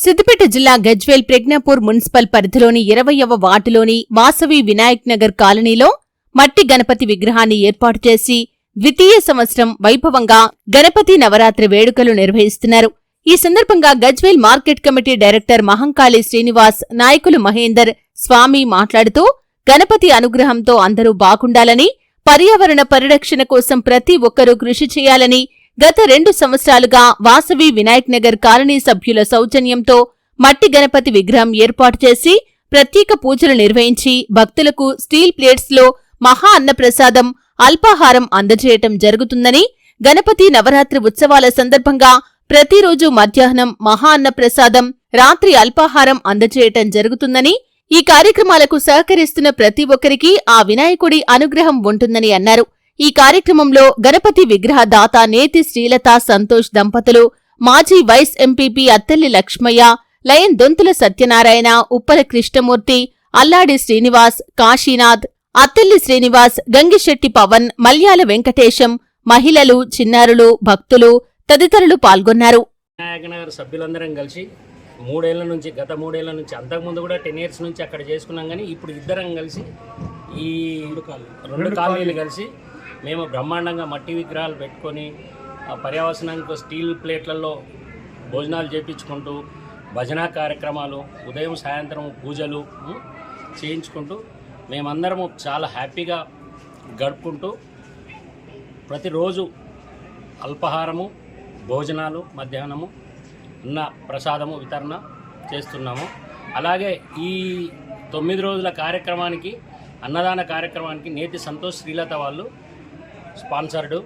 సిద్దిపేట జిల్లా గజ్వేల్ ప్రజ్ఞాపూర్ మున్సిపల్ పరిధిలోని ఇరవయవ వార్డులోని వాసవి వినాయక్ నగర్ కాలనీలో మట్టి గణపతి విగ్రహాన్ని ఏర్పాటు చేసి ద్వితీయ సంవత్సరం వైభవంగా గణపతి నవరాత్రి వేడుకలు నిర్వహిస్తున్నారు. ఈ సందర్భంగా Gajwel market committee director Mahankali Srinivas నాయకులు మహేందర్ స్వామి మాట్లాడుతూ గణపతి అనుగ్రహంతో అందరూ బాగుండాలని పర్యావరణ పరిరక్షణ కోసం ప్రతి ఒక్కరూ కృషి చేయాలని గత రెండు సంవత్సరాలుగా వాసవి వినాయక్ నగర్ కాలనీ సభ్యుల సౌజన్యంతో మట్టి గణపతి విగ్రహం ఏర్పాటు చేసి ప్రత్యేక పూజలు నిర్వహించి భక్తులకు స్టీల్ ప్లేట్స్లో మహా అన్నప్రసాదం అల్పాహారం అందజేయటం జరుగుతుందని గణపతి నవరాత్రి ఉత్సవాల సందర్భంగా ప్రతిరోజు మధ్యాహ్నం మహా అన్నప్రసాదం రాత్రి అల్పాహారం అందజేయటం జరుగుతుందని ఈ కార్యక్రమాలకు సహకరిస్తున్న ప్రతి ఒక్కరికి ఆ వినాయకుడి అనుగ్రహం ఉంటుందని అన్నారు. ఈ కార్యక్రమంలో గణపతి విగ్రహ దాత నేతి శ్రీలత సంతోష్ దంపతులు మాజీ vice MPP Attelli Lakshmaiah lion Donthula Satyanarayana Uppala Krishnamurthy Alladi Srinivas Kashinath Attelli Srinivas Gangishetti Pavan Malyala Venkatesham మహిళలు చిన్నారులు భక్తులు తదితరులు పాల్గొన్నారు. వినాయక సభ్యులందరం కలిసి మూడేళ్ళ నుంచి గత మూడేళ్ళ నుంచి అంతకుముందు కూడా టెన్ ఇయర్స్ నుంచి అక్కడ చేసుకున్నాం కానీ ఇప్పుడు ఇద్దరం కలిసి ఈ రెండు కాలనీలు కలిసి మేము బ్రహ్మాండంగా మట్టి విగ్రహాలు పెట్టుకొని ఆ స్టీల్ ప్లేట్లలో భోజనాలు చేపించుకుంటూ భజన కార్యక్రమాలు ఉదయం సాయంత్రం పూజలు చేయించుకుంటూ మేమందరము చాలా హ్యాపీగా గడుపుకుంటూ ప్రతిరోజు అల్పాహారము భోజనాలు మధ్యాహ్నము అన్న ప్రసాదము వితరణ చేస్తున్నాము. అలాగే ఈ తొమ్మిది రోజుల కార్యక్రమానికి అన్నదాన కార్యక్రమానికి నేతి సంతోష్ శ్రీలత వాళ్ళు స్పాన్సర్డు.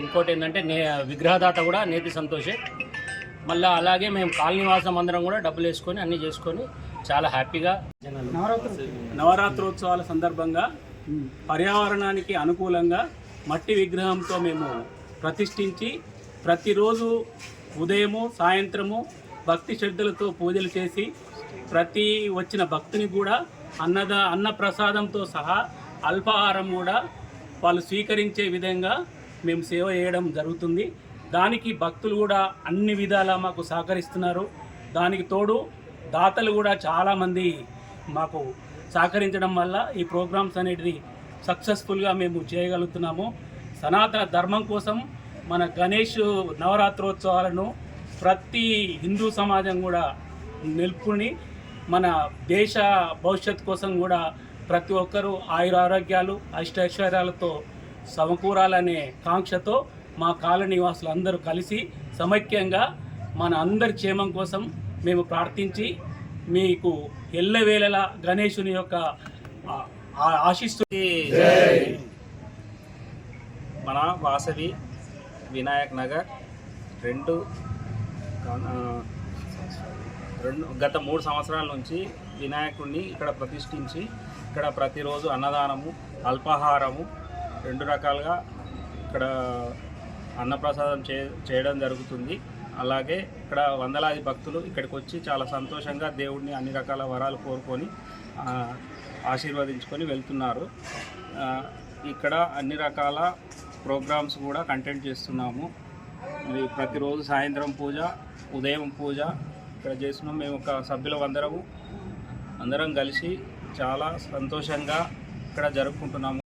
ఇంకోటి ఏంటంటే నే విగ్రహదాత కూడా నేతి సంతోషే. మళ్ళీ అలాగే మేము కాలనీవాసం అందరం కూడా డబ్బులు వేసుకొని అన్నీ చేసుకొని చాలా హ్యాపీగా నవరాత్రోత్సవాల సందర్భంగా పర్యావరణానికి అనుకూలంగా మట్టి విగ్రహంతో మేము ప్రతిష్ఠించి ప్రతిరోజు ఉదయము సాయంత్రము భక్తి శ్రద్ధలతో పూజలు చేసి ప్రతి వచ్చిన భక్తుని కూడా అన్నద అన్న ప్రసాదంతో సహా అల్పాహారం కూడా వాళ్ళు స్వీకరించే విధంగా మేము సేవ చేయడం జరుగుతుంది. దానికి భక్తులు కూడా అన్ని విధాలా మాకు సహకరిస్తున్నారు. దానికి తోడు దాతలు కూడా చాలామంది మాకు సహకరించడం వల్ల ఈ ప్రోగ్రామ్స్ అనేటివి సక్సెస్ఫుల్గా మేము చేయగలుగుతున్నాము. సనాతన ధర్మం కోసం మన గణేష్ నవరాత్రోత్సవాలను ప్రతి హిందూ సమాజం కూడా నిలుపుకుని మన దేశ భవిష్యత్ కోసం కూడా ప్రతి ఒక్కరూ ఆయుర ఆరోగ్యాలు అష్టైశ్వర్యాలతో సమకూరాలనే కాంక్షతో మా కాలనీ నివాసులు అందరూ కలిసి సమైక్యంగా మన అందరి క్షేమం కోసం మేము ప్రార్థించి మీకు ఎల్లవేళలా గణేశుని యొక్క ఆ- ఆ- ఆశీస్సు మన వాసవి వినాయక్ నగర్ రెండు రెండు గత మూడు సంవత్సరాల నుంచి వినాయకుడిని ఇక్కడ ప్రతిష్ఠించి ఇక్కడ ప్రతిరోజు అన్నదానము అల్పాహారము రెండు రకాలుగా ఇక్కడ అన్నప్రసాదం చే చేయడం జరుగుతుంది. అలాగే ఇక్కడ వందలాది భక్తులు ఇక్కడికి వచ్చి చాలా సంతోషంగా దేవుడిని అన్ని రకాల వరాలు కోరుకొని ఆశీర్వదించుకొని వెళ్తున్నారు. ఇక్కడ అన్ని రకాల ప్రోగ్రామ్స్ కూడా కంటెంట్ చేస్తున్నాము. మరి ప్రతిరోజు సాయంత్రం పూజ ఉదయం పూజ ఇక్కడ చేస్తున్నాం. మేము ఒక సభ్యులం అందరము అందరం కలిసి చాలా సంతోషంగా ఇక్కడ జరుపుకుంటున్నాము.